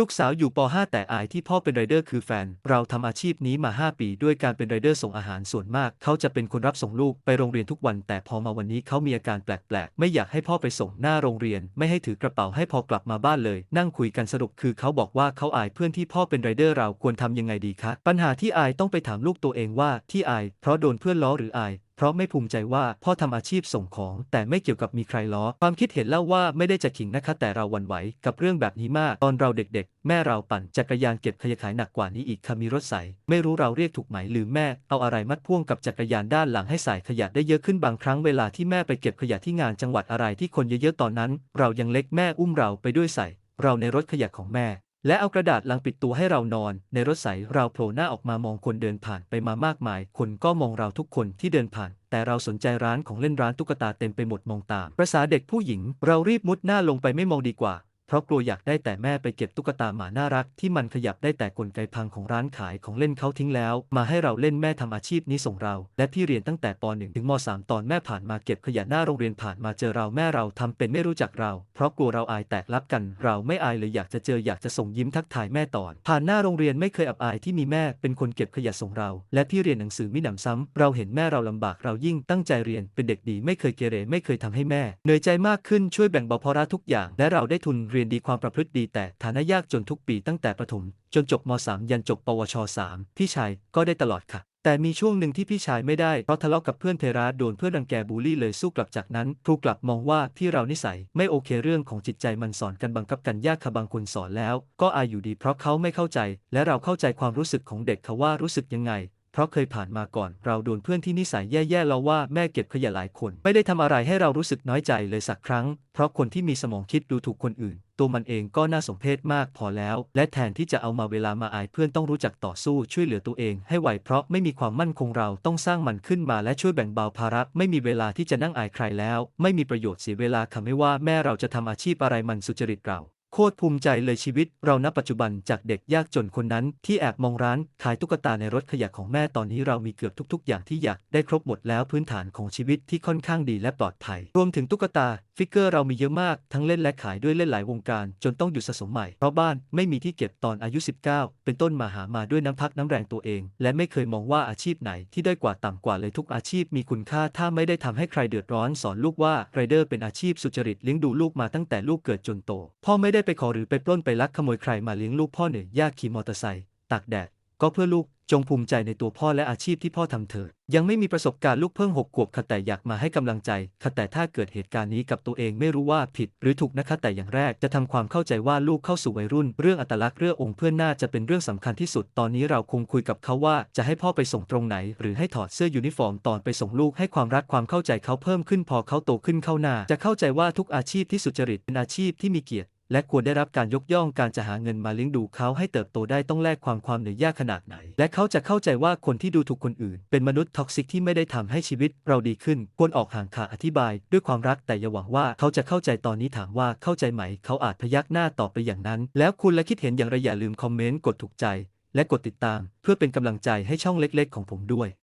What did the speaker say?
ลูกสาวอยู่ป .5 แต่อายที่พ่อเป็นไรเดอร์คือแฟน เราทำอาชีพนี้มา 5 ปีด้วยการเป็นไรเดอร์ส่งอาหารส่วนมาก เขาจะเป็นคนรับส่งลูกไปโรงเรียนทุกวัน แต่พอมาวันนี้เขามีอาการแปลกๆ ไม่อยากให้พ่อไปส่งหน้าโรงเรียน ไม่ให้ถือกระเป๋าให้พอกลับมาบ้านเลย นั่งคุยกันสรุปคือเขาบอกว่าเขาอายเพื่อนที่พ่อเป็นไรเดอร์เราควรทำยังไงดีคะปัญหาที่อายต้องไปถามลูกตัวเองว่าที่อาย เพราะโดนเพื่อนล้อหรืออาย เพราะไม่ภูมิใจว่าพ่อทำอาชีพส่งของ แต่ไม่เกี่ยวกับมีใครล้อ ความคิดเห็นเล่าว่าไม่ได้จะขิงนะคะแต่เราหวั่นไหว กับเรื่องแบบนี้มาก ตอนเราเด็กๆ แม่เราปั่นจักรยานเก็บขยะขายหนักกว่านี้อีกค่ะมีรถใส ไม่รู้เราเรียกถูกไหมหรือแม่ เอาอะไรมัดพ่วงกับจักรยานด้านหลังให้ใส่ขยะได้เยอะขึ้นบางครั้งเวลาที่แม่ไปเก็บขยะที่งานจังหวัดอะไรที่คนเยอะๆตอนนั้น เรายังเล็กแม่อุ้มเราไปด้วยใส่ เราในรถขยะของแม่ และเอากระดาษลังปิดตัวให้เรานอน ในรถใสเราโผล่หน้าออกมามองคนเดินผ่านไปมามากมาย คนก็มองเราทุกคนที่เดินผ่าน แต่เราสนใจร้านของเล่นร้านตุ๊กตาเต็มไปหมดมองตามประษาเด็กผู้หญิง เรารีบมุดหน้าลงไปไม่มองดีกว่า เพราะกลัวอยากได้แต่แม่ไปเก็บตุ๊กตาหมาน่ารักที่มันขยับได้แต่กลไกพังของร้านขายของเล่นเขาทิ้งแล้ว มาให้เราเล่นแม่ทำอาชีพนี้ส่งเรา และพี่เรียนตั้งแต่ป .1 ถึงม .3 ตอนแม่ผ่านมาเก็บขยะหน้าโรงเรียนผ่านมาเจอเราแม่เราทำเป็นไม่รู้จักเรา เพราะกลัวเราอายแตกลับกัน เราไม่อายเลยอยากจะเจออยากจะส่งยิ้มทักทายแม่ตอน ผ่านหน้าโรงเรียนไม่เคยอับอายที่มีแม่เป็นคนเก็บขยะส่งเรา และพี่เรียนหนังสือมิหนำซ้ำเราเห็นแม่เราลำบากเรายิ่งตั้งใจเรียนเป็นเด็กดีไม่เคยเกเรไม่เคยทำให้แม่เหนื่อยใจมากขึ้นช่วยแบ่งเบาภาระทุกอย่าง และเราได้ทุนเรียนดีความประพฤติดีแต่ฐานะยากจนทุกปีตั้งแต่ประถม จนจบม .3 ยันจบ ปวช .3 พี่ชายก็ได้ตลอดค่ะ แต่มีช่วงหนึ่งที่พี่ชายไม่ได้เพราะทะเลาะกับเพื่อนเทราโดนเพื่อนรังแกบูลลี่เลยสู้กลับจากนั้นครูกลับมองว่าพี่เรานิสัยไม่โอเคเรื่องของจิตใจมันสอนกันบังคับกันยากค่ะบางคนสอนแล้ว ก็อายอยู่ดีเพราะเขาไม่เข้าใจ และเราเข้าใจความรู้สึกของเด็กเขาว่ารู้สึกยังไงเพราะเคยผ่านมาก่อน เราโดนเพื่อนที่นิสัยแย่ๆเราว่าแม่เก็บขยะหลายคน ไม่ได้ทำอะไรให้เรารู้สึกน้อยใจเลยสักครั้ง เพราะคนที่มีสมองคิดดูถูกคนอื่น ตัวมันเองก็น่าสมเพชมากพอแล้ว และแทนที่จะเอามาเวลามาอายเพื่อนต้องรู้จักต่อสู้ช่วยเหลือตัวเองให้ไหวเพราะไม่มีความมั่นคงเราต้องสร้างมันขึ้นมาและช่วยแบ่งเบาภาระไม่มีเวลาที่จะนั่งอายใครแล้ว ไม่มีประโยชน์เสียเวลาค่ะไม่ว่าแม่เราจะทำอาชีพอะไรมันสุจริตเรา โคตรภูมิใจเลยชีวิตเราณปัจจุบันจากเด็กยากจนคนนั้น ที่แอบมองร้านขายตุ๊กตาในรถขยะของแม่ตอนนี้เรามีเกือบทุกๆ อย่างที่อยากได้ครบหมดแล้วพื้นฐานของชีวิตที่ค่อนข้างดีและปลอดภัย รวมถึงตุ๊กตา ฟิกเกอร์เรามีเยอะมาก ทั้งเล่นและขายด้วยเล่นหลายวงการ จนต้องหยุดสะสมใหม่ เพราะบ้านไม่มีที่เก็บตอนอายุ 19 เป็นต้นมาหามาด้วยน้ำพักน้ำแรงตัวเอง และไม่เคยมองว่าอาชีพไหนที่ด้อยกว่าต่ำกว่าเลยทุกอาชีพมีคุณค่าถ้าไม่ได้ทำให้ใครเดือดร้อนสอนลูกว่าไรเดอร์เป็นอาชีพสุจริตเลี้ยงดูลูกมาตั้งแต่ลูกเกิดจนโตพ่อไม่ได้ไปขอหรือไปปล้นไปลักขโมยใครมาเลี้ยงลูกพ่อเหนื่อยยากขี่มอเตอร์ไซค์ตากแดด ก็เพื่อลูกจงภูมิใจในตัวพ่อและอาชีพที่พ่อทำเถิดยังไม่มีประสบการณ์ลูกเพิ่งหกขวบค่ะแต่อยากมาให้กำลังใจค่ะแต่ถ้าเกิดเหตุการณ์นี้กับตัวเองไม่รู้ว่าผิดหรือถูกนะคะแต่อย่างแรกจะทำความเข้าใจว่าลูกเข้าสู่วัยรุ่น เรื่องอัตลักษณ์เรื่ององค์เพื่อนน่าจะเป็นเรื่องสำคัญที่สุด ตอนนี้เราคงคุยกับเขาว่าจะให้พ่อไปส่งตรงไหน หรือให้ถอดเสื้อยูนิฟอร์มตอนไปส่งลูกให้ความรักความเข้าใจเขาเพิ่มขึ้นพอเขาโตขึ้นเข้าหน้า จะเข้าใจว่าทุกอาชีพที่สุจริตเป็นอาชีพที่มีเกียรติ และควรได้รับการยกย่องการจะหาเงินมาเลี้ยงดูเขาให้เติบโตได้ต้องแลกความความเหนื่อยยากขนาดไหน และเขาจะเข้าใจว่าคนที่ดูถูกคนอื่น เป็นมนุษย์ท็อกซิกที่ไม่ได้ทำให้ชีวิตเราดีขึ้น ควรออกห่างขาอธิบาย ด้วยความรักแต่อย่าหวังว่าเขาจะเข้าใจตอนนี้ถามว่าเข้าใจไหม เขาอาจพยักหน้าตอบไปอย่างนั้น แล้วคุณและคิดเห็นอย่างไรอย่าลืมคอมเมนต์กดถูกใจ และกดติดตาม เพื่อเป็นกำลังใจให้ช่องเล็ก ๆ ของผมด้วย